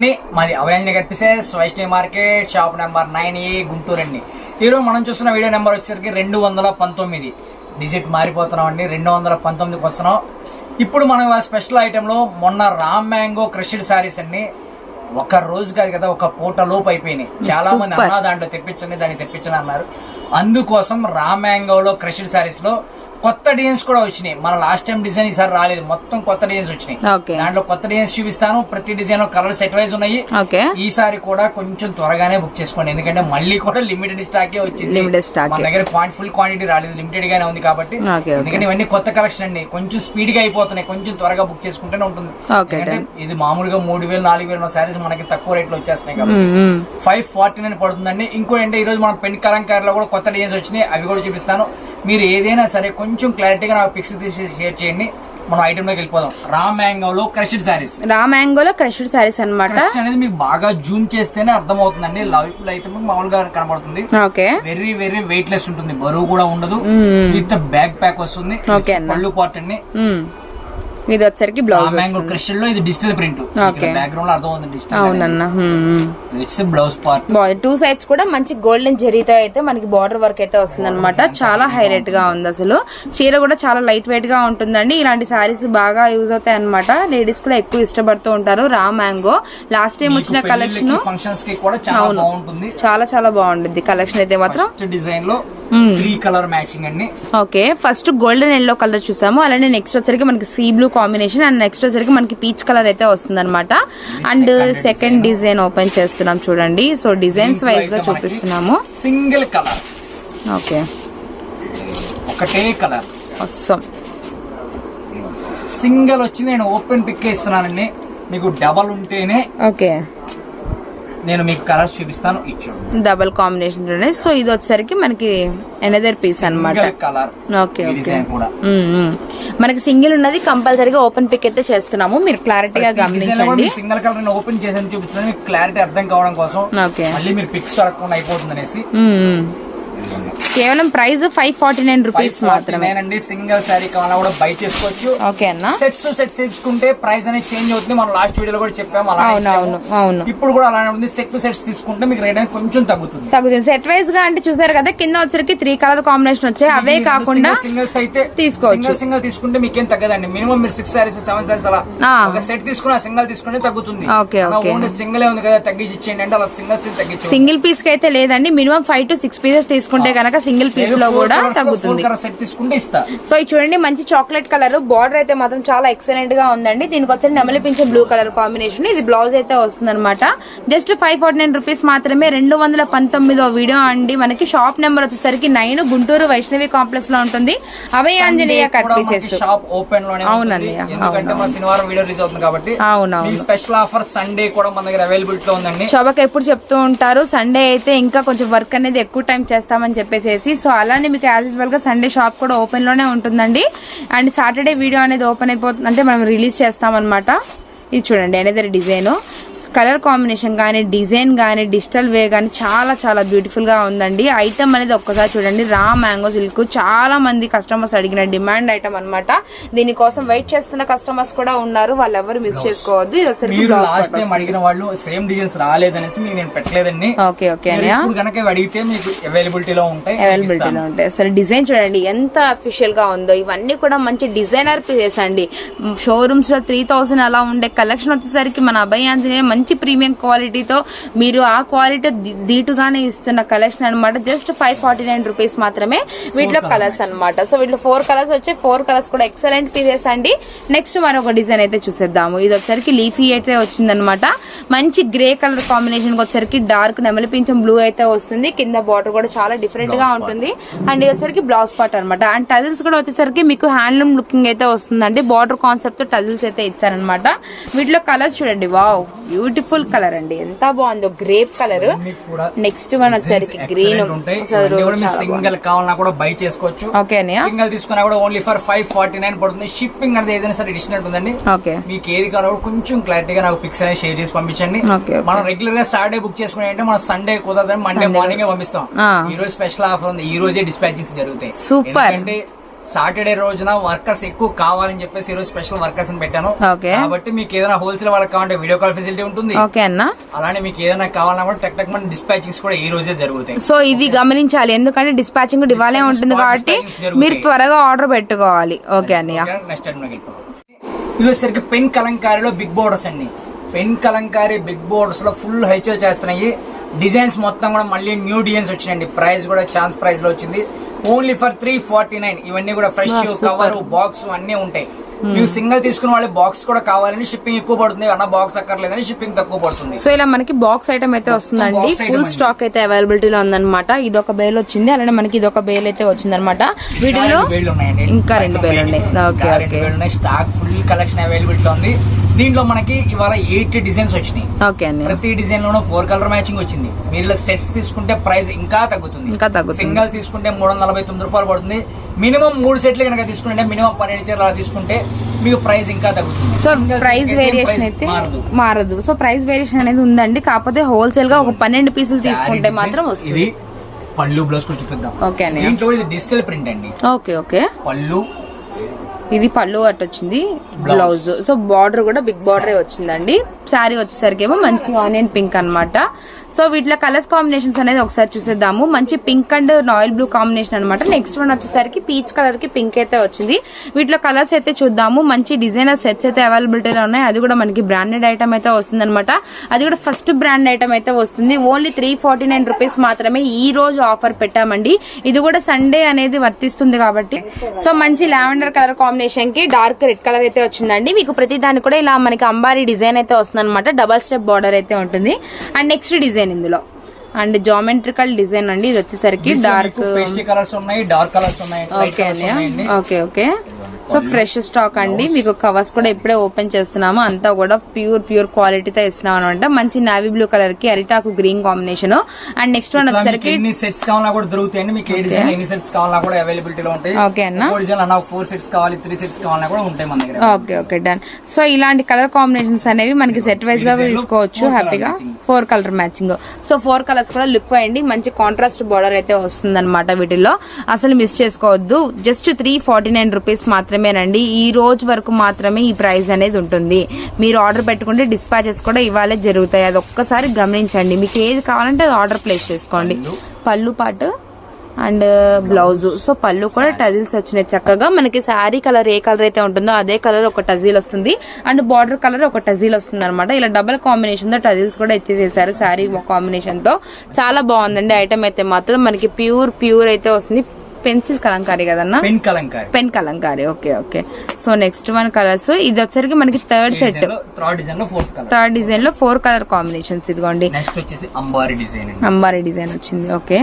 మాది అవయాంజలి కనిపిసెస్ Vaishnavi market shop number nine A Guntur అండి. ఈరోజు మనం చూస్తున్న వీడియో నెంబర్ వచ్చేసరికి రెండు వందల పంతొమ్మిది. డిజిట్ మారిపోతున్నాం అండి రెండు వందల పంతొమ్మిదికి వస్తున్నాం. ఇప్పుడు మనం ఆ స్పెషల్ ఐటెంలో మొన్న రామ్ మ్యాంగో క్రషిడ్ సారీస్ అండి. ఒక రోజు కాదు కదా ఒక పూట లోపు అయిపోయినాయి. చాలా మంది. అన్నా దాంట్లో తెప్పించండి దాన్ని తెప్పించండి అన్నారు. అందుకోసం రామ్ మ్యాంగోలో క్రషిడ్ సారీస్లో కొత్త డిజైన్స్ కూడా వచ్చినాయి. మన లాస్ట్ టైం డిజైన్ ఈసారి రాలేదు. మొత్తం కొత్త డిజైన్స్ వచ్చినాయి. దాంట్లో కొత్త డిజైన్స్ చూపిస్తాను. ప్రతి డిజైన్లో కలర్ సెట్ వైజ్ ఉన్నాయి. ఈసారి కూడా కొంచెం త్వరగానే బుక్ చేసుకోండి. ఎందుకంటే మళ్ళీ కూడా లిమిటెడ్ స్టాకే వచ్చింది. మన. దగ్గర ఫుల్ క్వాంటిటీ రాలేదు. లిమిటెడ్ గానే ఉంది కాబట్టి. ఎందుకంటే ఇవన్నీ కొత్త కలెక్షన్ అండి. కొంచెం స్పీడ్గా అయిపోతున్నాయి. కొంచెం త్వరగా బుక్ చేసుకుంటేనే ఉంటుంది. ఇది మామూలుగా మూడు వేలు నాలుగు వేలు శారీస్ మనకి తక్కువ రేట్లో వచ్చేస్తున్నాయి కాబట్టి. ఫైవ్ ఫార్టీ నైన్ పడుతుందండి. ఇంకోటి అంటే ఈ రోజు మనం పెన్ కలంకారీలో కూడా కొత్త డిజైన్స్ వచ్చినాయి. అవి కూడా చూపిస్తాను. మీరు ఏదైనా సరే కొంచెం క్లారిటీగా నాకు పిక్స్ తీసి షేర్ చేయండి. మనం ఐటమ్లోకి వెళ్ళిపోదాం. రామ్ మ్యాంగో లో క్రషిడ్ శారీస్ రా మ్యాంగోలో క్రష్డ్ సారీస్ అన్నమాట. క్రష్ అనేది మీకు బాగా జూమ్ చేస్తేనే అర్థం అవుతుందండి లైవ్లో అయితే మామూలుగా కనబడుతుంది. Okay. Very very weight less ఉంటుంది. బరువు కూడా ఉండదు. విత్ బ్యాక్ ప్యాక్ వస్తుంది. పళ్ళు పార్ట్ అండి. ఇది వచ్చరికి బ్లౌజ్ మ్యాంగో క్రష్లో ఇది డిజిటల్ ప్రింట్. బ్యాక్గ్రౌండ్లో అర్థం అవుతుంది డిజిటల్ అవునన్న వచ్చేసి బ్లౌజ్ పార్ట్ బాగుంది టూ సైడ్స్ కూడా మంచి గోల్డెన్ జరీతో అయితే మనకి బార్డర్ వర్క్ అయితే వస్తుంది అనమాట చాలా హైలైట్గా ఉంది అసలు చీర కూడా చాలా లైట్ వెయిట్గా ఉంటుందండి. ఇలాంటి సారీస్ బాగా యూజ్ అవుతాయి అనమాట లేడీస్ కూడా ఎక్కువ ఇష్టపడుతూ ఉంటారు. Raw mango. లాస్ట్ టైం వచ్చిన కలెక్షన్ ఫంక్షన్స్కి కూడా చాలా. బాగుంటుంది. చాలా చాలా బాగుంటుంది కలెక్షన్ అయితే మాత్రం డిజైన్లో. త్రీ కలర్ మ్యాచింగ్ అండి. Okay first golden yellow colour చూసాము. అలానే నెక్స్ట్ వచ్చరికి మనకి sea blue combination and next వచ్చరికి మనకి పీచ్ కలర్ అయితే వస్తుంది అనమాట అండ్ సెకండ్ డిజైన్ ఓపెన్ చేస్తున్నాం చూడండి. సో డిజైన్స్ వైజ్గా చూపిస్తున్నాము. సింగిల్ కలర్ ఓకే ఒకటే కలర్ వస్తాం సింగిల్ వచ్చి నేను ఓపెన్ పిక్ ఇస్తున్నానండి మీకు డబల్ ఉంటేనే ఓకే నేను మీకు కలర్స్ చూపిస్తాను ఇచ్చాడు. డబల్ కాంబినేషన్ సో ఇది వచ్చేసరికి మనకి ఎనదర్ పీస్ అన్నమాట. Single colour okay okay. మనకి సింగిల్ ఉన్నది కంపల్సరీగా ఓపెన్ పిక్ అయితే చేస్తున్నాము. మీరు క్లారిటీగా గమనించండి. సింగిల్ కలర్ ఓపెన్ చేసి చూపిస్తాను మీకు క్లారిటీ అర్థం కావడం కోసం ఓకే మళ్ళీ మీరు పిక్స్ అడగకుండా అయిపోతుంది అనేసి. మ్మ్. కేవలం price five forty nine rupees మాత్రమే. అండి. సింగిల్ కావాలన్నా కూడా బై చేసుకోవచ్చు. ఓకే అన్న. సెట్స్ సెట్స్ తీసుకుంటే ప్రైస్ అనేది చేంజ్ అవుతుంది. మనం లాస్ట్ వీడియోలో కూడా చెప్పాము అలా అవును అవును అవును. ఇప్పుడు కూడా అలానే ఉంది సెట్ సెట్స్ తీసుకుంటే మీకు రేట్ అనేది కొంచెం తగ్గుతుంది. తగ్గుతుంది. సెట్ వైజ్గా అంటే చూసారు కదా కింద వచ్చరికి త్రీ కలర్ కాంబినేషన్ వచ్చాయి. అవే కాకుండా సింగిల్స్ అయితే తీసుకోవచ్చు. సింగిల్ సింగిల్ తీసుకుంటే మీకేం తగ్గదండి. మినిమం మీరు సిక్స్ సారీస్ సెవెన్ సారీస్ అలా. ఒక సెట్ తీసుకున్న సింగిల్ తీసుకుంటే తగ్గుతుంది. Okay, okay. సింగిల్ ఉంది కదా తగ్గించి ఇచ్చేయండి అంటే అలా సింగిల్స్ తగ్గించి సింగిల్ పీస్కి అయితే లేదండి. Minimum five to six pieces తీసుకుంటే కనుక సింగిల్ పీస్లో కూడా తగ్గుతుంది. సో ఇది చూడండి మంచి చాక్లెట్ కలర్ బార్డర్ అయితే మాత్రం చాలా ఎక్సలెంట్గా ఉందండి. దీనికి వచ్చి నెమలిపించే బ్లూ కలర్ కాంబినేషన్. ఇది బ్లౌజ్ అయితే వస్తుంది అనమాట just five forty nine rupees మాత్రమే రెండు వందల పంతొమ్మిదో వీడియో అండి. మనకి షాప్ నెంబర్ వచ్చేసరికి నైన్ గుంటూరు వైష్ణవి కాంప్లెక్స్లో ఉంటుంది. అవే ఆంజనేయ కట్ పీసెస్ షాప్ ఓపెన్లోనే అవునండి, ఉంటుంది. ఎందుకంటే మన శనివారం వీడియో రిలీజ్ అవుతుంది కాబట్టి అవునవును. స్పెషల్ ఆఫర్ సండే కూడా మన దగ్గర అవైలబిలిటీ లో ఉందండి. శోభకి ఎప్పుడు చెప్తూ ఉంటారు సండే అయితే ఇంకా కొంచెం వర్క్ అనేది ఎక్కువ టైం చేస్తామని చెప్పేసి సో అలానే మీకు యాజ్ యూజువల్గా సండే షాప్ కూడా ఓపెన్లోనే ఉంటుందండి. అండ్ సాటర్డే వీడియో అనేది ఓపెన్ అయిపోతుంది అంటే మనం రిలీజ్ చేస్తామన్నమాట. ఇది చూడండి అనేది డిజైన్ కలర్ కాంబినేషన్ కానీ డిజైన్ కానీ డిజిటల్ వే కానీ చాలా చాలా బ్యూటిఫుల్గా ఉందండి. ఐటమ్ అనేది ఒక్కసారి చూడండి. Raw mango silk. చాలా మంది కస్టమర్స్ అడిగిన డిమాండ్ ఐటమ్ అన్నమాట. దీనికోసం వెయిట్ చేస్తున్న కస్టమర్స్ కూడా ఉన్నారు. వాళ్ళు ఎవరు మిస్ చేసుకోవద్దు. ఇది వచ్చరికి మీరు బ్లౌజ్ లాస్ట్ టైం అడిగిన వాళ్ళు సేమ్ డిజైన్స్ రాలేదనేసి మీకు నేను పెట్టలేదండి. ఓకే ఓకే మీరు అన్నయ్య. ఇప్పుడు కనుక ఇవి అడిగితే మీకు అవైలబిలిటీలో ఉంటాయి అవైలబిలిటీలో ఉంటాయి. అసలు డిజైన్ చూడండి ఎంత అఫీషియల్గా ఉందో. ఇవన్నీ కూడా మంచి డిజైనర్ పీసెస్ అండి. షోరూమ్స్లో త్రీ థౌసండ్ అలా ఉండే కలెక్షన్ వచ్చేసరికి మన అభయ ఆంజనేయ మంచి ప్రీమియం క్వాలిటీతో మీరు ఆ క్వాలిటీ దీటుగానే ఇస్తున్న కలెక్షన్ అన్నమాట. Just five forty nine rupees మాత్రమే వీటిలో కలర్స్ అన్నమాట. సో వీటిలో ఫోర్ కలర్స్ వచ్చాయి ఫోర్ కలర్స్ కూడా ఎక్సలెంట్ పీసెస్ అండి. నెక్స్ట్ మరొక డిజైన్ అయితే చూసేద్దాము. ఇది వచ్చరికి లీఫీ అయితే వచ్చిందనమాట మంచి గ్రే కలర్ కాంబినేషన్ వచ్చరికి డార్క్ నెమలిపించం బ్లూ అయితే వస్తుంది. కింద బార్డర్ కూడా చాలా డిఫరెంట్గా ఉంటుంది. అండ్ ఇది వచ్చరికి బ్లౌజ్ పార్ట్ అనమాట అండ్ టజిల్స్ కూడా వచ్చేసరికి మీకు హ్యాండ్లూమ్ లుకింగ్ అయితే వస్తుందండి. బార్డర్ కాన్సెప్ట్తో టజిల్స్ అయితే ఇచ్చారనమాట వీటిలో కలర్స్ చూడండి. వావ్! బ్యూటిఫుల్ కలర్ అండి. ఎంత బాగుందో గ్రేప్ కలర్. నెక్స్ట్ వన్ వచ్చరికి గ్రీన్. సింగిల్ కావాలన్నా కూడా బై చేసుకోవచ్చు. ఓకే సింగిల్ తీసుకున్నా కూడా only for five forty nine పడుతుంది. షిప్పింగ్ అనేది ఏదైనా సరే డిస్టెంట్ ఉందండి ఓకే. మీకు ఏది కావాలో కొంచెం క్లారిటీగా నాకు పిక్స్ అనేది షేర్ చేసి పంపించండి. మనం రెగ్యులర్గా సాటర్డే బుక్ చేసుకునే అంటే మనం సండే కుదరదని మండే మార్నింగ్ పంపిస్తాం. ఈ రోజు స్పెషల్ ఆఫర్ ఉంది. ఈ రోజే డిస్పాచింగ్స్ జరుగుతాయి. Super. ఎందుకంటే సాటర్డే రోజున వర్కర్స్ ఎక్కువ కావాలని చెప్పేసి ఈ రోజు స్పెషల్ వర్కర్స్ అని పెట్టాను. కాబట్టి మీకు ఏదైనా హోల్సేల్ వాళ్ళకి కావాలంటే వీడియో కాల్ ఫెసిలిటీ ఉంటుంది. ఓకే అన్న. అలానే మీకు ఏదైనా కావాలన్నా కూడా టెక్ టెక్ మన డిస్పాచింగ్స్ కూడా ఈ రోజే జరుగుతాయి. సో ఇది గమనించాలి. ఎందుకంటే డిస్పాచింగ్ ఇవాళే ఉంటుంది కాబట్టి మీరు త్వరగా ఆర్డర్ పెట్టుకోవాలి. ఓకే అన్నయ్య. నెక్స్ట్ ఇది వచ్చేసరికి పెన్ కలంకారీలో బిగ్ బోర్డర్స్ అండి. పెన్ కలంకారీ బిగ్ బోర్డర్స్లో ఫుల్ హైచల్ చేస్తున్నాయి. డిజైన్స్ మొత్తం కూడా మళ్ళీ న్యూ డిజైన్స్ వచ్చినాయండి. ప్రైస్ కూడా ఛాన్స్ ప్రైస్లో వచ్చింది. Only for three forty nine. ఇవన్నీ కూడా ఫ్రెష్. కవర్ బాక్స్ అన్ని ఉంటాయి. మీరు సింగిల్ తీసుకున్న వాళ్ళు బాక్స్ కూడా కావాలని షిప్పింగ్ ఎక్కువ పడుతుంది. అన్న బాక్స్ అక్కర్లేదని షిప్పింగ్ తక్కువ పడుతుంది. సో ఇలా మనకి బాక్స్ ఐటమ్ అయితే వస్తుందండి. ఫుల్. స్టాక్ అయితే అవైలబిలిటీలో ఉందన్నమాట. ఇది ఒక బేల్ వచ్చింది. అలానే మనకి ఇది ఒక బేల్ అయితే వీటిలో రెండు వేళ్ళు ఉన్నాయండి. ఇంకా రెండు వేలు ఉన్నాయి. Okay stock full collection availability ఉంది. దీంట్లో మనకి ఇవాళ ఎయిట్ డిజైన్స్ వచ్చినాయి. ఓకే అండి. ప్రతి డిజైన్ లోనూ ఫోర్ కలర్ మ్యాచింగ్ వచ్చింది. మీరు ఇలా సెట్స్ తీసుకుంటే ప్రైస్ ఇంకా తగ్గుతుంది. ఇంకా తగ్గుతుంది. సింగల్ తీసుకుంటే మూడు వందల నలభై తొమ్మిది రూపాయలు పడుతుంది. మినిమం మూడు సెట్లు కనుక తీసుకుంటే మినిమం పన్నెండు చీరలు అలా తీసుకుంటే మీకు ప్రైస్ ఇంకా తగ్గుతుంది. సో ప్రైస్ వేరియేషన్ అయితే మారదు. మారదు. సో ప్రైస్ వేరియేషన్ అనేది ఉందండి. కాకపోతే హోల్సేల్గా ఒక పన్నెండు పీసులు తీసుకుంటే మాత్రం వస్తుంది. పళ్ళు బ్లౌజ్ కూడా చూపిద్దాం. ఓకే అండి. దీంట్లో ఇది డిజిటల్ ప్రింట్ అండి. Okay okay. పళ్ళు ఇది పళ్ళు అట్ వచ్చింది. బ్లౌజ్ సో బార్డర్ కూడా బిగ్ బార్డర్ వచ్చిందండి. శారీ వచ్చేసరికి ఏమో మంచి ఆనియన్ పింక్ అన్నమాట. సో వీటిలో కలర్స్ కాంబినేషన్స్ అనేది ఒకసారి చూసేద్దాము. మంచి pink and Nile blue combination అనమాట నెక్స్ట్ వన్ వచ్చేసరికి పీచ్ కలర్కి పింక్ అయితే వచ్చింది. వీటిలో కలర్స్ అయితే చూద్దాము. మంచి డిజైనర్ సెట్స్ అయితే అవైలబిలిటీలో ఉన్నాయి. అది కూడా మనకి బ్రాండెడ్ ఐటమ్ అయితే వస్తుంది అనమాట అది కూడా ఫస్ట్ బ్రాండ్ ఐటమ్ అయితే వస్తుంది. Only three forty nine rupees మాత్రమే ఈ రోజు ఆఫర్ పెట్టామండి. ఇది కూడా సండే అనేది వర్తిస్తుంది కాబట్టి. సో మంచి లావెండర్ కలర్ కాంబినేషన్కి డార్క్ రెడ్ కలర్ అయితే వచ్చిందండి. మీకు ప్రతి దానికి కూడా ఇలా మనకి అంబారీ డిజైన్ అయితే వస్తుంది అనమాట డబల్ స్టెప్ బార్డర్ అయితే ఉంటుంది. అండ్ నెక్స్ట్ డిజైన్ ఇందులో. అండ్ జామెట్రికల్ డిజైన్ అండి ఇది వచ్చేసరికి డార్క్ కలర్స్ ఉన్నాయి డార్క్ కలర్స్ ఉన్నాయి ఓకే అండి. Okay okay. So fresh stock అండి. మీకు కవర్స్ కూడా ఇప్పుడే ఓపెన్ చేస్తున్నాము. అంతా కూడా ప్యూర్ ప్యూర్ క్వాలిటీతో ఇస్తున్నాం అనమాట మంచి నావీ బ్లూ కలర్కి అరిటాకు green combination and next one వచ్చేసరికి ఎన్ని సెట్స్ కావాలన్నా కూడా దొరుకుతాయండి. మీకు ఏ డిజైన్ ఎన్ని సెట్స్ కావాలన్నా కూడా ఉంటాయి. ఓకే అన్న. డిజైన్ అన్న ఫోర్ సెట్స్ కావాలి త్రీ సెట్స్ కావాలన్నా కూడా ఉంటాయి మన దగ్గర. ఓకే ఓకే డన్ సో ఇలాంటి కలర్ కాంబినేషన్స్ అనేవి మనకి సెట్ వైజ్గా తీసుకోవచ్చు హ్యాపీగా. Four colour matching so four colours కూడా లుక్ వేయండి మంచి కాంట్రాస్ట్ బార్డర్ అయితే వస్తుంది అనమాట వీటిల్లో. అసలు మిస్ చేసుకోవద్దు. Just three forty nine rupees మాత్రమేనండి. ఈ రోజు వరకు మాత్రమే ఈ ప్రైస్ అనేది ఉంటుంది. మీరు ఆర్డర్ పెట్టుకుంటే డిస్పాచెస్ కూడా ఇవాళే జరుగుతాయి. అది ఒక్కసారి గమనించండి. మీకు ఏది కావాలంటే అది ఆర్డర్ ప్లేస్ చేసుకోండి. పళ్ళు పాటు అండ్ బ్లౌజ్. సో పళ్ళు కూడా టజిల్స్ వచ్చినాయి చక్కగా. మనకి శారీ కలర్ ఏ కలర్ అయితే ఉంటుందో అదే కలర్ ఒక టజిల్ వస్తుంది. అండ్ బార్డర్ కలర్ ఒక టజిల్ వస్తుంది అనమాట ఇలా డబల్ కాంబినేషన్తో టజిల్స్ కూడా ఇచ్చేసేసారు శారీ కాంబినేషన్తో. చాలా బాగుందండి ఐటమ్ అయితే మాత్రం. మనకి ప్యూర్ ప్యూర్ అయితే వస్తుంది. పెన్సిల్ కలంకారీ కదన్నా? Pen kalamkari. Pen kalamkari. Okay okay so next one colours ఇది వచ్చరికి మనకి థర్డ్ సెట్ థర్డ్ డిజైన్లో ఫోర్త్ కలర్ థర్డ్ డిజైన్లో ఫోర్ కలర్ కాంబినేషన్స్ ఇదిగోండి. నెక్స్ట్ వచ్చేసి అంబారీ డిజైన్ అంబారీ డిజైన్ వచ్చింది. ఓకే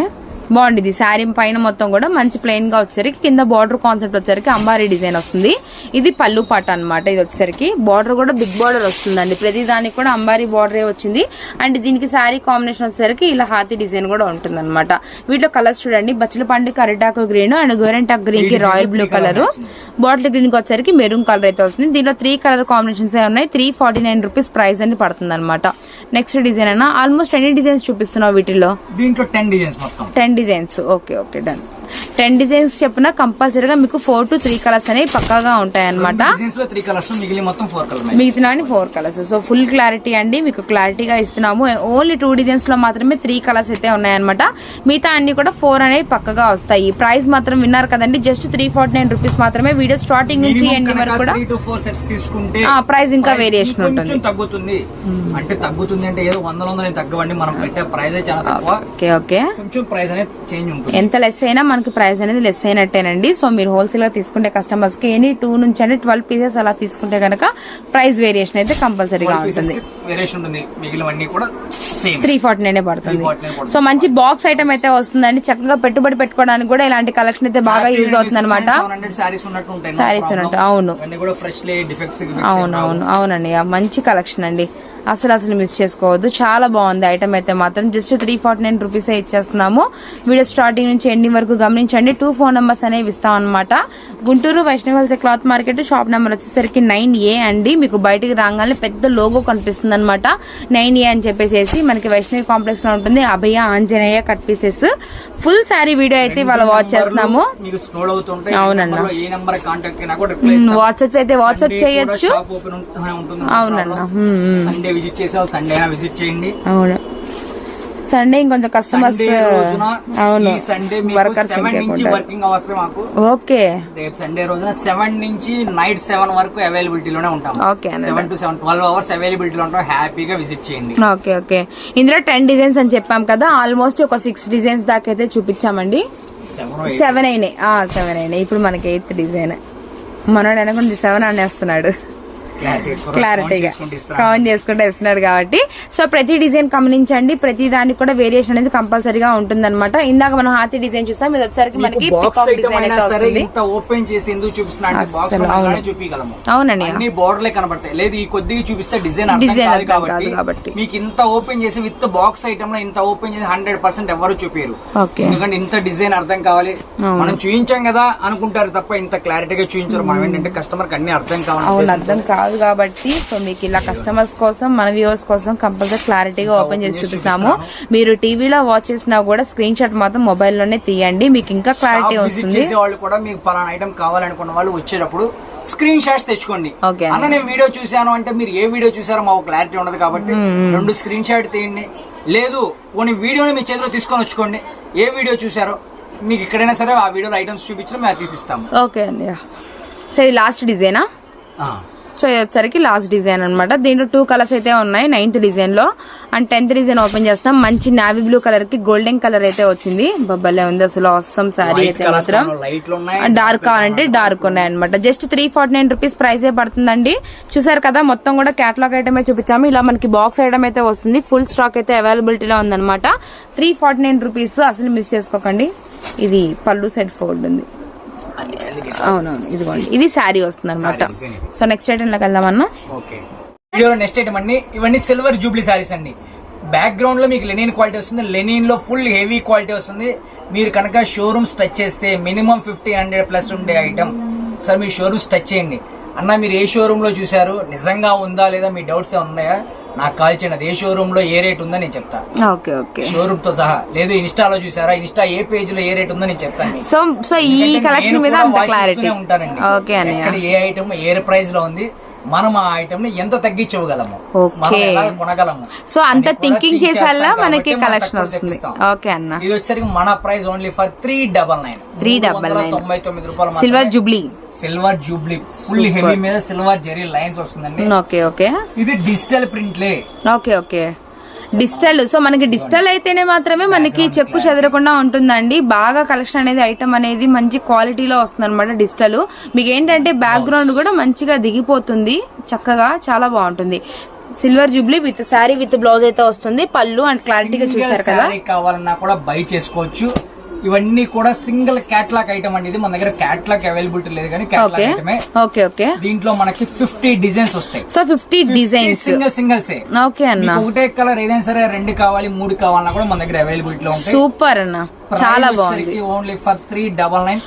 బాగుంది శారీ పైన మొత్తం కూడా మంచి ప్లెయిన్గా వచ్చేసరికి కింద బార్డర్ కాన్సెప్ట్ వచ్చేసరికి అంబారీ డిజైన్ వస్తుంది. ఇది పళ్ళు పాట అన్నమాట. ఇది వచ్చేసరికి బార్డర్ కూడా బిగ్ బార్డర్ వస్తుందండి. ప్రతి దానికి కూడా అంబారీ బార్డరే వచ్చింది. అండ్ దీనికి శారీ కాంబినేషన్ వచ్చేసరికి ఇలా హాతి డిజైన్ కూడా ఉంటుంది అనమాట వీటిలో కలర్స్ చూడండి. బచ్చల పండు కరిటాకు గ్రీన్ అండ్ గోరెంటాక్ గ్రీన్కి రాయల్ బ్లూ కలర్. బాటిల్ గ్రీన్కి వచ్చేసరికి మెరూన్ కలర్ అయితే వస్తుంది. దీనిలో త్రీ కలర్ కాంబినేషన్స్ ఉన్నాయి. Three forty nine rupees price అని పడుతుంది అనమాట నెక్స్ట్ డిజైన్ అయినా ఆల్మోస్ట్ ఎన్ని డిజైన్స్ చూపిస్తున్నావు వీటిలో దీంట్లో టెన్ డిజైన్స్ మొత్తం. Ten designs okay okay done ten designs చెప్పిన కంపల్సరీగా మీకు ఫోర్ టు త్రీ కలర్స్ అనేవి పక్కాగా ఉంటాయి అనమాట మిగతా four colours so full clarity అండి మీకు క్లారిటీగా ఇస్తున్నాము. ఓన్లీ టూ డిజైన్స్లో మాత్రమే త్రీ కలర్స్ అయితే ఉన్నాయన్నమాట. మిగతా అన్ని కూడా ఫోర్ అనేవి పక్కగా వస్తాయి. ప్రైస్ మాత్రం విన్నారు కదండి just three forty nine rupees మాత్రమే వీడియో స్టార్టింగ్ నుంచి ఎండ్ వరకు కూడా price ఇంకా ఇంకొంచెం ఉంటుంది. తగ్గుతుంది. అంటే తగ్గుతుంది అంటే ఏదో వందల తగ్గవండి మనం పెట్టే ప్రైస్ చాలా ఓకే ఓకే. కొంచెం ప్రైస్ అనేది చేంజ్ ఉంటుంది. ఎంత లెస్ అయినా మనకి ప్రైస్ అనేది లెస్ అయినట్టేనండి. సో మీరు హోల్సేల్గా తీసుకుంటే కస్టమర్స్కి ఎనీ టూ నుంచి అంటే ట్వెల్వ్ పీసెస్ అలా తీసుకుంటే కనుక ప్రైస్ వేరియేషన్ అయితే కంపల్సరీగా ఉంటుంది. త్రీ ఫార్టీ నైన్ పడుతుంది. 349 పడుతుంది. సో మంచి బాక్స్ ఐటమ్ అయితే వస్తుందండి. చక్కగా పెట్టుబడి పెట్టుకోవడానికి కూడా ఇలాంటి కలెక్షన్ అయితే బాగా యూజ్ అవుతుంది అనమాట సారీస్ ఉన్నట్టు అవును. అవును అవును అవునండి. మంచి కలెక్షన్ అండి. అసలు అసలు మిస్ చేసుకోవద్దు. చాలా బాగుంది ఐటమ్ అయితే మాత్రం. Just three forty nine rupees ఇచ్చేస్తున్నాము. Video starting నుంచి ఎండింగ్ వరకు గమనించండి. టూ ఫోన్ నెంబర్స్ అనేవి ఇస్తాం అనమాట Guntur Vaishnav cloth market shop number వచ్చేసరికి నైన్ ఏ అండి. మీకు బయటికి రాగానే పెద్ద లోగో కనిపిస్తుంది అనమాట నైన్ ఏ అని చెప్పేసి మనకి వైష్ణవి కాంప్లెక్స్లో ఉంటుంది. Abhaya Anjaneya cut pieces full sari video అయితే ఇవాళ వాచ్ చేస్తున్నాము. అవునన్నా. వాట్సాప్ అయితే వాట్సాప్ చేయొచ్చు. అవునన్నా. విజిట్ చేసే వాళ్ళు సండే అయినా విజిట్ చేయండి. అవును. సండే ఇంకొంచెం కస్టమర్స్ రోజున అవును. సండే వర్కర్స్ నుంచి వర్కింగ్ అవర్స్ మాకు. ఓకే. రేపు సండే రోజున సెవెన్ నుంచి నైట్ సెవెన్ వరకు అవైలబిలిటీలోనే ఉంటాం okay seven to seven twelve hours అవైలబిలిటీలో ఉంటాం. హ్యాపీగా విజిట్ చేయండి. Okay okay. ఇందులో టెన్ డిజైన్స్ అని చెప్పాం కదా ఆల్మోస్ట్ ఒక సిక్స్ డిజైన్స్ దాకా అయితే చూపించామండి. సెవెన్ అయినాయి. సెవెన్ అయినాయి. ఇప్పుడు మనకి ఎయిత్ డిజైన్ మనోడు అనుకుంది సెవెన్ అనేస్తున్నాడు. క్లారిటీగా కౌంట్ చేసుకుంటే ఇస్తున్నాడు కాబట్టి. సో ప్రతి డిజైన్ గమనించండి. ప్రతి దానికి కూడా వేరియేషన్ అనేది కంపల్సరీగా ఉంటుందన్నమాట. ఇందాక మనం హాతీ డిజైన్ చూసాం. ఇది వచ్చేసరికి మనకి డిజైన్ ఓపెన్ చేసి ఎందుకు చూపిస్తున్నా అంటే బాక్స్ అస్సలు, అవును. చూపించగలము అవునండి. అన్ని బోర్డర్లే కనబడతాయి. లేదు ఈ కొద్దిగా చూపిస్తే డిజైన్ కాదు కాబట్టి. మీకు ఇంత ఓపెన్ చేసి విత్ బాక్స్ ఐటమ్లో ఇంత ఓపెన్ చేసి హండ్రెడ్ పర్సెంట్ ఎవరు చూపారు ఎందుకంటే ఇంత డిజైన్ అర్థం కావాలి. మనం చూపించాం కదా అనుకుంటారు తప్ప ఇంత క్లారిటీగా చూపించారు మనం ఏంటంటే కస్టమర్కి అన్ని అర్థం అవును కావాలి అర్థం కాదు కాబట్టి సో మీకు ఇలా కస్టమర్స్ కోసం మన వ్యూవర్స్ కోసం కంపల్సరీ క్లారిటీగా ఓపెన్ చేసి చూపిస్తాము మీరు టీవీలో వాచ్ చేసినా కూడా స్క్రీన్ షాట్ మాత్రం మొబైల్లోనే తీయండి. మీకు ఇంకా క్లారిటీ వస్తుంది. వాళ్ళు కూడా మీకు పలానా ఐటమ్ కావాలనుకున్న వాళ్ళు వచ్చేటప్పుడు స్క్రీన్ షాట్స్ తెచ్చుకోండి. అన్న నేను వీడియో చూశాను అంటే మీరు ఏ వీడియో చూసారో మాకు క్లారిటీ ఉండదు కాబట్టి రెండు స్క్రీన్ షాట్ తీయండి. లేదు కొన్ని వీడియోని మీ చేతిలో తీసుకొని వచ్చుకోండి. ఏ వీడియో చూసారో మీకు ఎక్కడైనా సరే ఆ వీడియోలో ఐటమ్స్ చూపించిన మేము తీసిస్తాము. ఓకే అండి. సో ఇది లాస్ట్ డిజైనా. సో వచ్చరికి లాస్ట్ డిజైన్ అన్నమాట. దీంట్లో టూ కలర్స్ అయితే ఉన్నాయి. నైన్త్ డిజైన్లో అండ్ టెన్త్ డిజైన్ ఓపెన్ చేస్తాం మంచి నావీ బ్లూ కలర్కి గోల్డెన్ కలర్ అయితే వచ్చింది. బొబ్బలే ఉంది అసలు. అవసరం శారీ అయితే మాత్రం. డార్క్ కావాలంటే డార్క్ ఉన్నాయి అనమాట just three forty nine rupees price ఏ పడుతుందండి. చూసారు కదా మొత్తం కూడా క్యాటలాగ్ ఐటమ్ చూపించాము. ఇలా మనకి బాక్స్ ఐటమ్ అయితే వస్తుంది. ఫుల్ స్టాక్ అయితే అవైలబిలిటీలో ఉందన్నమాట. త్రీ ఫార్టీ నైన్ రూపీస్ అసలు మిస్ చేసుకోకండి. ఇది పళ్ళు సైడ్ ఫోల్డ్ ఉంది. అవునవును ఇదిగోండి ఇది శారీ వస్తుంది అనమాట. సో నెక్స్ట్ ఐటమ్లోకి వెళ్దామన్నా వీడియోలో నెక్స్ట్ ఐటమ్ అండి. ఇవన్నీ సిల్వర్ జూబ్లీ సారీస్ అండి. బ్యాక్గ్రౌండ్లో మీకు లెనిన్ క్వాలిటీ వస్తుంది. లెనిన్లో ఫుల్ హెవీ క్వాలిటీ వస్తుంది. మీరు కనుక షోరూమ్స్ టచ్ చేస్తే మినిమం ఫిఫ్టీ హండ్రెడ్ ప్లస్ ఉండే ఐటమ్ సార్ మీరు షోరూమ్స్ టచ్ చేయండి. అన్న మీరు ఏ షోరూమ్లో చూసారు నిజంగా ఉందా లేదా మీ డౌట్స్ ఉన్నాయా? నాకు కాల్ చేయండి. అది ఏ షోరూమ్లో ఏ రేట్ ఉందో నేను చెప్తా. Okay okay. షోరూమ్తో సహా. లేదు ఇన్స్టాలో చూసారా ఇన్స్టా ఏ పేజ్లో ఏ రేట్ ఉందో నేను చెప్తాను సో సో ఈ కలెక్షన్ మీద అంత క్లారిటీ ఉంటానండి. ఓకే అన్నయ్య. ఏ ఐటమ్ ఏ ప్రైస్లో ఉంది? మనం ఆ ఐటమ్ని ఎంత తగ్గించగలము? ఓకే. మనం ఎలా కొనగలము? సో అంత థింకింగ్ చేసేలా మనకి కలెక్షన్ వస్తుంది. ఓకే అన్న. ఇది వచ్చేసరికి మన price only for three double nine 399. తొంభై తొమ్మిది రూపాయలు silver jubilee silver jubilee full heavy మీద సిల్వర్ జెరీ లైన్స్ వస్తుందండి. ఓకే ఓకే ఇది డిజిటల్ ప్రింట్లే ఓకే ఓకే డిజిటల్. సో మనకి డిజిటల్ అయితేనే మాత్రమే మనకి చెక్కు చెదరకుండా ఉంటుందండి. బాగా కలెక్షన్ అనేది ఐటమ్ అనేది మంచి క్వాలిటీలో వస్తుంది అనమాట డిజిటల్. మీకు ఏంటంటే బ్యాక్గ్రౌండ్ కూడా మంచిగా దిగిపోతుంది. చక్కగా చాలా బాగుంటుంది. Silver jubilee with sari with blouse అయితే వస్తుంది. పళ్ళు అండ్ క్లారిటీగా చూసారు కదా. కావాలన్నా కూడా బై చేసుకోవచ్చు. ఇవన్నీ కూడా సింగిల్ క్యాట్లాగ్ ఐటమ్ అండి. ఇది మన దగ్గర క్యాట్లాగ్ అవైలబిలిటీ లేదు కానీ క్యాట్లాగ్ ఓకే. ఐటమే ఓకే ఓకే. దీంట్లో మనకి ఫిఫ్టీ డిజైన్స్ వస్తాయి. So fifty designs single singles okay అన్న. ఒకటే కలర్ ఏదైనా సరే రెండు కావాలి మూడు కావాలన్నా కూడా మన దగ్గర అవైలబిలిటీ లో ఉంటాయి. సూపర్ అన్న. చాలా బాగుంది. Only for three double nine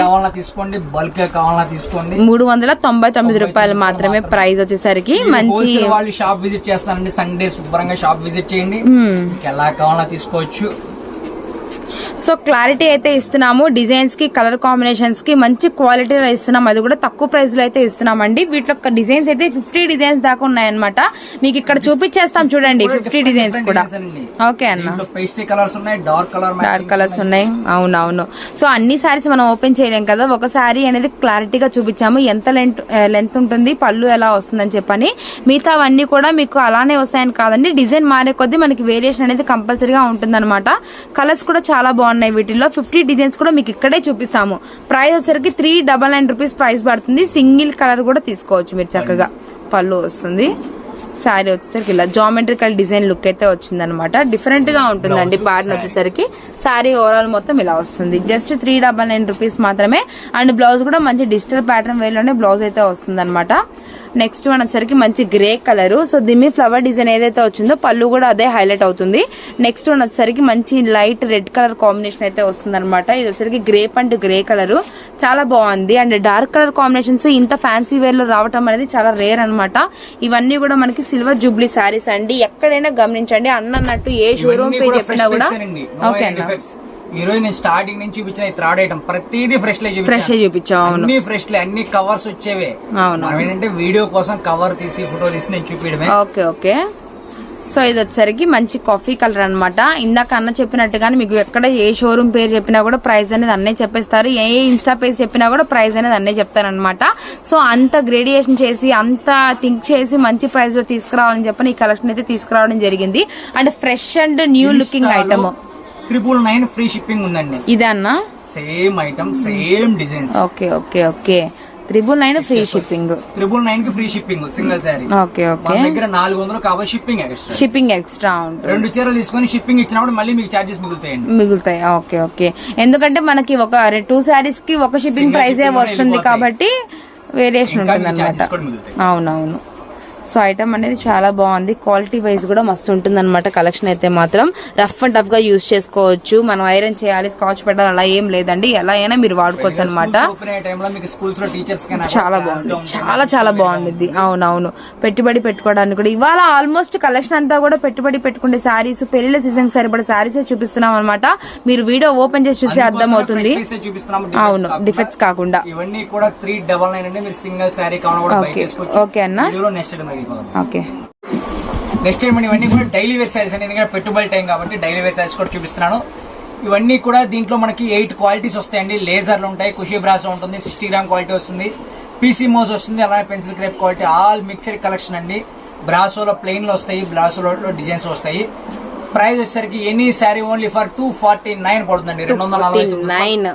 కావాలన్నా తీసుకోండి బల్క్ కావాలన్నా తీసుకోండి. మూడు వందల తొంభై తొమ్మిది రూపాయలు మాత్రమే ప్రైస్ వచ్చేసరికి మంచి వాళ్ళు షాప్ విజిట్ చేస్తానండి సండే శుభ్రంగా షాప్ విజిట్ చేయండి. మీకు ఎలా కావాలన్నా తీసుకోవచ్చు. సో క్లారిటీ అయితే ఇస్తున్నాము. డిజైన్స్కి కలర్ కాంబినేషన్స్కి మంచి క్వాలిటీలో ఇస్తున్నాం. అది కూడా తక్కువ ప్రైస్లో అయితే ఇస్తున్నామండి. వీటిలో డిజైన్స్ అయితే ఫిఫ్టీ డిజైన్స్ దాకా ఉన్నాయన్నమాట. మీకు ఇక్కడ చూపించేస్తాం చూడండి ఫిఫ్టీ డిజైన్స్ కూడా. ఓకే అన్న. పేస్టీ కలర్స్ ఉన్నాయి డార్క్ కలర్ డార్క్ కలర్స్ ఉన్నాయి. అవునవును. సో అన్ని సారీస్ మనం ఓపెన్ చేయలేం కదా. ఒక సారీ అనేది క్లారిటీగా చూపించాము. ఎంత లెంత్ లెంత్ ఉంటుంది పళ్ళు ఎలా వస్తుందని చెప్పని. మిగతా అవన్నీ కూడా మీకు అలానే వస్తాయని కాదండి. డిజైన్ మారే కొద్దీ మనకి వేరియేషన్ అనేది కంపల్సరీగా ఉంటుంది అనమాట కలర్స్ కూడా చాలా బాగున్నాయి వీటిల్లో. ఫిఫ్టీ డిజైన్స్ కూడా మీకు ఇక్కడే చూపిస్తాము. ప్రైస్ వచ్చరికి three double nine rupees price పడుతుంది. సింగిల్ కలర్ కూడా తీసుకోవచ్చు మీరు చక్కగా. పళ్ళు వస్తుంది. శారీ వచ్చేసరికి ఇలా జామెట్రికల్ డిజైన్ లుక్ అయితే వచ్చిందనమాట డిఫరెంట్గా ఉంటుందండి saree. వచ్చేసరికి. శారీ ఓవరాల్ మొత్తం ఇలా వస్తుంది. Just three double nine rupees మాత్రమే. అండ్ బ్లౌజ్ కూడా మంచి డిజిటల్ ప్యాటర్న్ వేలోనే బ్లౌజ్ అయితే వస్తుంది అనమాట నెక్స్ట్ వన్ వచ్చేసరికి మంచి గ్రే కలర్ సో దీని ఫ్లవర్ డిజైన్ ఏదైతే వచ్చిందో పళ్ళు కూడా అదే హైలైట్ అవుతుంది. నెక్స్ట్ వన్ వచ్చేసరికి మంచి లైట్ రెడ్ కలర్ కాంబినేషన్ అయితే వస్తుంది అనమాట ఇది వచ్చేసరికి గ్రేప్ అండ్ గ్రే కలర్ చాలా బాగుంది. అండ్ డార్క్ కలర్ కాంబినేషన్స్ ఇంత ఫ్యాన్సీ వేర్లో రావటం అనేది చాలా రేర్ అన్నమాట. ఇవన్నీ కూడా మనకి సిల్వర్ జూబ్లీ శారీస్ అండి. ఎక్కడైనా గమనించండి. అన్న అన్నట్టు ఏ షోరూమ్ పే చెప్పినా కూడా ఓకే అన్న. ఈ రోజు నేను స్టార్టింగ్ నుంచి చూపించిన థర్డ్ ఐటమ్ ప్రతిదీ ఫ్రెష్ లే ఫ్రెష్ చూపించాను చూపించాం అవును. అన్ని ఫ్రెష్ లే అన్ని కవర్స్ వచ్చేవే. అవును. ఏంటంటే వీడియో కోసం కవర్ తీసి ఫోటో తీసి నేను చూపించడమే. ఓకే ఓకే సో ఇది వచ్చేసరికి మంచి కాఫీ కలర్ అన్నమాట. ఇందాక అన్న చెప్పినట్టుగానే మీకు ఎక్కడ ఏ షోరూమ్ పేరు చెప్పినా కూడా ప్రైస్ అనేది అన్నే చెప్పేస్తారు. ఏ ఇన్స్టా పేజ్ చెప్పినా కూడా ప్రైస్ అనేది అన్నే చెప్తారనమాట సో అంత గ్రేడియేషన్ చేసి అంత థింక్ చేసి మంచి ప్రైస్లో తీసుకురావాలని చెప్పని ఈ కలెక్షన్ అయితే తీసుకురావడం జరిగింది. And fresh and new looking item. Triple nine free shipping ఉందండి. ఇదే అన్న? Same item same designs okay okay okay. Triple nine free shipping triple నైన్కి free shipping single sari okay okay దగ్గర నాలుగు వందలు కాబట్టి షిప్పింగ్ ఎక్స్ట్రా షిప్పింగ్ ఎక్స్ట్రా ఉంటుంది. రెండు చీరలు తీసుకొని షిప్పింగ్ ఇచ్చినప్పుడు మళ్ళీ మీకు చార్జెస్ మిగులుతాయండి. మిగులుతాయి. ఓకే ఓకే ఎందుకంటే మనకి ఒక టూ శారీస్కి ఒక షిప్పింగ్ ప్రైజే వస్తుంది. కాబట్టి వేరియేషన్ ఉంటుంది అనమాట అవునవును. సో ఐటమ్ అనేది చాలా బాగుంది. క్వాలిటీ వైజ్ కూడా మస్తు ఉంటుంది అనమాట కలెక్షన్ అయితే మాత్రం. రఫ్ అండ్ టఫ్గా యూజ్ చేసుకోవచ్చు. మనం ఐరన్ చేయాలి స్కాచ్ పెట్టాలి అలా ఏం లేదండి. ఎలా అయినా మీరు వాడుకోవచ్చు అనమాట చాలా బాగుంది. చాలా చాలా బాగుంది అవునవును పెట్టుబడి పెట్టుకోవడానికి కూడా. ఇవాళ ఆల్మోస్ట్ కలెక్షన్ అంతా కూడా పెట్టుబడి పెట్టుకునే శారీస్ పెళ్ళిళ్ళ సీజన్ సరిపడే శారీస్ చూపిస్తున్నాం అనమాట మీరు వీడియో ఓపెన్ చేసి చూస్తే అర్థం అవుతుంది. అవును డిఫెక్ట్స్ కాకుండా. ఇవన్నీ కూడా త్రీ డబల్ నైన్ అండి. మీరు సింగిల్ శారీ బై ఓకే అన్న. Next okay. నెక్స్ట్ టైం ఇవన్నీ కూడా డైలీ వేర్ శారీస్ అండి ఎందుకంటే పెట్టుబడి టైం కాబట్టి డైలీ వేర్ శారీస్ కూడా చూపిస్తున్నాను. ఇవన్నీ కూడా దీంట్లో మనకి ఎయిట్ క్వాలిటీస్ వస్తాయండి. లేజర్లు ఉంటాయి కుషీ బ్రాస్ ఉంటుంది సిక్స్టీ గ్రామ్ క్వాలిటీ వస్తుంది. పీసీ మోజ్ వస్తుంది అలానే pencil crepe quality all mixed collection అండి. బ్రాసోలో ప్లెయిన్లో వస్తాయి బ్రాసోలో డిజైన్స్ వస్తాయి. ప్రైస్ వచ్చేసరికి any sari only for two forty nine పడుతుందండి. రెండు వందల నలభై. నైన్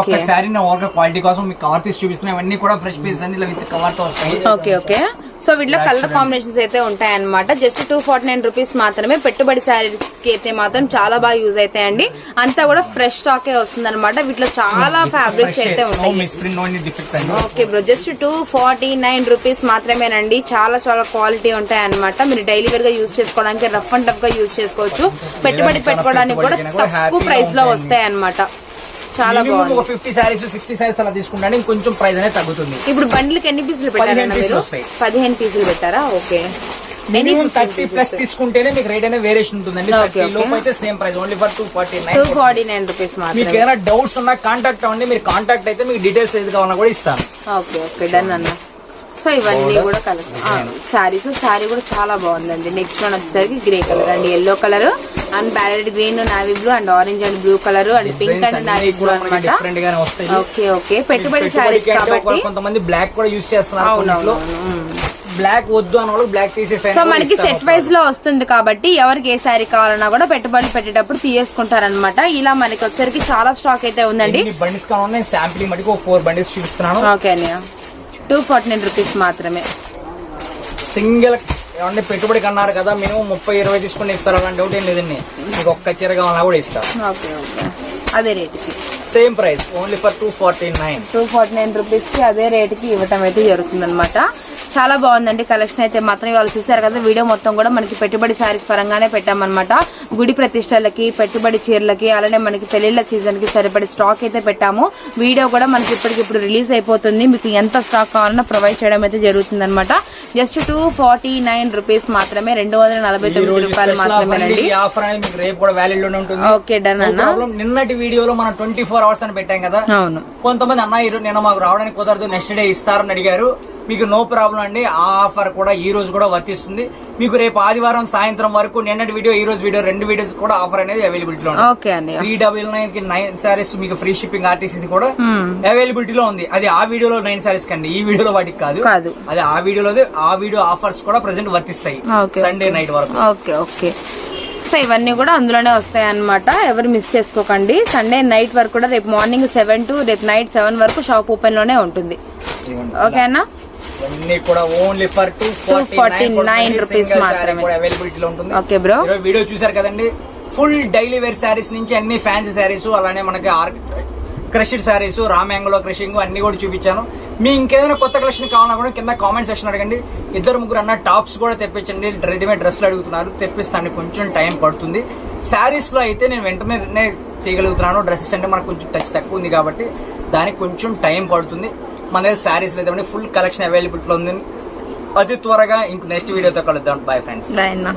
ఓకే శారీ ఒక క్వాలిటీ కోసం మీకు కవర్ తీసి చూపిస్తున్నాయి ఇవన్నీ కూడా ఫ్రెష్ పీస్ అండి. ఇలా విత్ కవర్తో వస్తాయి. Okay okay. సో వీటిలో కలర్ కాంబినేషన్స్ అయితే ఉంటాయన్నమాట. Just two forty nine rupees మాత్రమే పెట్టుబడి శారీస్కి అయితే మాత్రం చాలా బాగా యూజ్ అవుతాయండి. అంతా కూడా ఫ్రెష్ స్టాక్ వస్తుంది అనమాట వీటిలో చాలా ఫ్యాబ్రిక్స్ అయితే ఉంటాయి. Okay bro just two forty nine rupees మాత్రమేనండి. చాలా చాలా క్వాలిటీ ఉంటాయి అనమాట మీరు డైలీ వేర్గా యూజ్ చేసుకోవడానికి రఫ్ అండ్ టఫ్గా యూజ్ చేసుకోవచ్చు. పెట్టుబడి పెట్టుకోవడానికి కూడా తక్కువ ప్రైస్లో వస్తాయి అనమాట చాలా ఒక ఫిఫ్టీ శారీస్ సిక్స్టీ శారీస్ అలా తీసుకుంటే ఇంకొంచెం ప్రైస్ అనేది తగ్గుతుంది. ఇప్పుడు బండ్లకి ఎన్ని పీసులు పెట్టారన్న పదిహేను పీసులు పెట్టారా? ఓకే. మినిమం థర్టీ ప్లస్ తీసుకుంటేనే మీకు రేట్ అనేది వేరియేషన్ ఉంటుందండి. లోపు అయితే same price only for two forty two nine forty nine rupees మీకు ఏమైనా డౌట్స్ ఉన్నా కాంటాక్ట్ అవ్వండి. మీరు కాంటాక్ట్ అయితే మీకు డీటెయిల్స్ ఏది కావాలన్నా కూడా ఇస్తాను. Okay okay. డన్ అన్న. సో ఇవన్నీ కూడా శారీస్ శారీ కూడా చాలా బాగుందండి. నెక్స్ట్ వన్ వచ్చేసరికి grey colour and. Yellow colour and parrot green navy blue and orange and blue colour and pink and navy blue అనమాట ఓకే ఓకే పెట్టుబడి శారీస్ కాబట్టి. కొంతమంది బ్లాక్ కూడా యూజ్ చేస్తున్నారు అవునవును బ్లాక్ వద్దు అన్న వాళ్ళు బ్లాక్ తీసేసి సో మనకి సెట్ వైజ్లో వస్తుంది కాబట్టి ఎవరికి ఏ శారీ కావాలన్నా కూడా పెట్టుబడి పెట్టేటప్పుడు తీసేసుకుంటారనమాట ఇలా మనకి వచ్చరికి చాలా స్టాక్ అయితే ఉందండి. బండిస్ కావాలన్నా శాంపిల్ మటుకు ఫోర్ బండిస్ చూపిస్తున్నాను. ఓకే అన్నయ్య. టూ ఫార్టీ నైన్ రూపీస్ మాత్రమే. సింగిల్ ఏమంటే పెట్టుబడికి అన్నారు కదా మినిమం ముప్పై ఇరవై తీసుకుని ఇస్తారు అలాంటి డౌట్ ఏం లేదండి మీకు ఒక్క చీర కావాలన్నా కూడా ఇస్తారు ఓకే ఓకే. అదే రేటుకి. Same price only for two forty nine two forty nine రూపీస్కి అదే రేట్కి ఇవ్వటం అయితే జరుగుతుంది చాలా బాగుందండి కలెక్షన్ అయితే. మాత్రం ఇవాళ చూసారు కదా వీడియో మొత్తం కూడా మనకి పెట్టుబడి శారీస్ పరంగానే పెట్టామన్నమాట. గుడి ప్రతిష్టలకి పెట్టుబడి చీరలకి అలానే మనకి పెళ్ళిళ్ళ సీజన్కి సరిపడే స్టాక్ అయితే పెట్టాము. వీడియో కూడా మనకి ఇప్పటికిప్పుడు రిలీజ్ అయిపోతుంది. మీకు ఎంత స్టాక్ కావాలన్నా ప్రొవైడ్ చేయడం అయితే జరుగుతుంది just two forty nine rupees మాత్రమే రెండు వందల నలభై తొమ్మిది రూపాయలు ఉంటుంది. ఓకే డన్ అన్న. నిన్నటి వీడియోలో మనం ట్వంటీ ఫోర్ అవర్స్ అని పెట్టాం కదా. అవును. కొంతమంది అన్న నేను మాకు రావడానికి కుదరదు నెక్స్ట్ డే ఇస్తారని అడిగారు. మీకు నో ప్రాబ్లం అండి. ఆ ఆఫర్ కూడా ఈ రోజు కూడా వర్తిస్తుంది. మీకు రేపు ఆదివారం సాయంత్రం వరకు నిన్నటి వీడియో ఈ రోజు వీడియో రెండు వీడియోస్ కూడా ఆఫర్ అనేది అవైలబిలిటీలో ఉంది ఓకే అన్నయ్య త్రీ డబల్ నైన్కి నైన్ సారీస్ మీకు ఫ్రీ షిప్పింగ్ ఆర్టీసీ కూడా Hmm. అవైలబిలిటీలో ఉంది. అది ఆ వీడియోలో నైన్ సారీస్ కండి. ఈ వీడియోలో వాటికి కాదు. అది ఆ వీడియోలో ఆ వీడియో ఆఫర్స్ కూడా ప్రెసెంట్ వర్తిస్తాయి. సండే నైట్ వరకు. ఓకే. ఇవన్నీ కూడా అందులోనే వస్తాయి అన్నమాట ఎవరు మిస్ చేసుకోకండి. సండే నైట్ వరకు కూడా రేపు మార్నింగ్ సెవెన్ టు రేపు నైట్ సెవెన్ వరకు షాప్ ఓపెన్లోనే ఉంటుంది. ఓకే అన్న? ఇవన్నీ కూడా ఓన్లీ ఫర్ టూ 249 rupees మాత్రమే. కూడా అవైలబిలిటీలో ఉంటుంది. Okay, bro. ఈరోజు వీడియో చూసారు కదండి? ఫుల్ డైలీ వేర్ శారీస్ నుంచి అన్ని ఫ్యాన్సీ శారీస్ అలానే మనకి క్రషిడ్ శారీస్ రామ్యాంగులో క్రషింగ్ అన్ని కూడా చూపించాను. మీ ఇంకేదైనా కొత్త కలెక్షన్ కావాలన్నా కూడా కింద కామెంట్ సెక్షన్ అడగండి. ఇద్దరు ముగ్గురు అన్న టాప్స్ కూడా తెప్పించండి. రెడీమేడ్ డ్రెస్లు అడుగుతున్నారు. తెప్పిస్తాను కొంచెం టైం పడుతుంది. శారీస్లో అయితే నేను వెంటనే వెంటనే చేయగలుగుతున్నాను. డ్రెస్సెస్ అంటే మనకు కొంచెం టచ్ తక్కువ ఉంది కాబట్టి దానికి కొంచెం టైం పడుతుంది. మన దగ్గర శారీస్ అయితే ఫుల్ కలెక్షన్ అవైలబిలిటీలో ఉంది. అతి త్వరగా ఇంక నెక్స్ట్ వీడియోతో కలుద్దాం. బాయ్ ఫ్రెండ్స్ బాయ్ అన్నా.